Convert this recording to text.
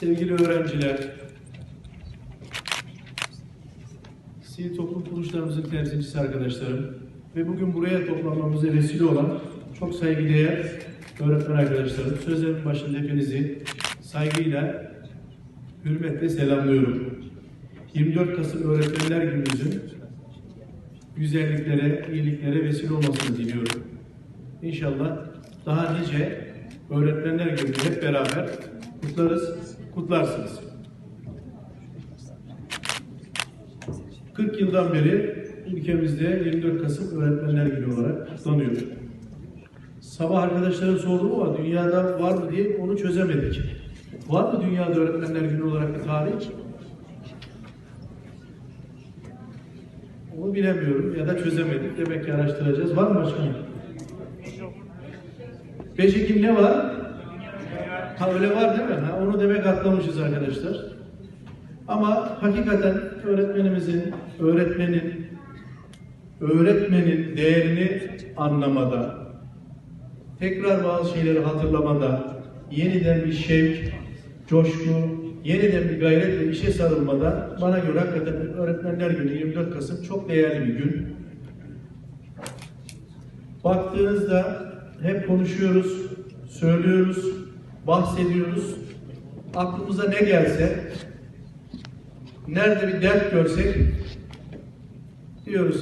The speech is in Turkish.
sevgili öğrenciler, sivil toplum kuruluşlarımızın temsilcisi arkadaşlarım ve bugün buraya toplanmamıza vesile olan çok saygıdeğer öğretmen arkadaşlarım, sözlerimin başında hepinizi saygıyla, hürmetle selamlıyorum. 24 Kasım Öğretmenler Günümüzün güzelliklere, iyiliklere vesile olmasını diliyorum. İnşallah daha nice Öğretmenler Günü'nü hep beraber kutlarız, kutlarsınız. 40 yıldan beri ülkemizde 24 Kasım Öğretmenler Günü olarak kutlanıyor. Sabah arkadaşlara sordum ama dünyada var mı diye onu çözemedik. Var mı dünyada Öğretmenler Günü olarak bir tarih? Onu bilemiyorum ya da çözemedik. Demek ki araştıracağız. Var mı başkanım? 5 Ekim ne var? Ha öyle var değil mi? Ha, onu demek atlamışız arkadaşlar. Ama hakikaten öğretmenimizin, öğretmenin, öğretmenin değerini anlamada, tekrar bazı şeyleri hatırlamada, yeniden bir şevk, coşku, yeniden bir gayretle işe sarılmada bana göre hakikaten Öğretmenler Günü 24 Kasım çok değerli bir gün. Baktığınızda hep konuşuyoruz, söylüyoruz, bahsediyoruz. Aklımıza ne gelse, nerede bir dert görsek diyoruz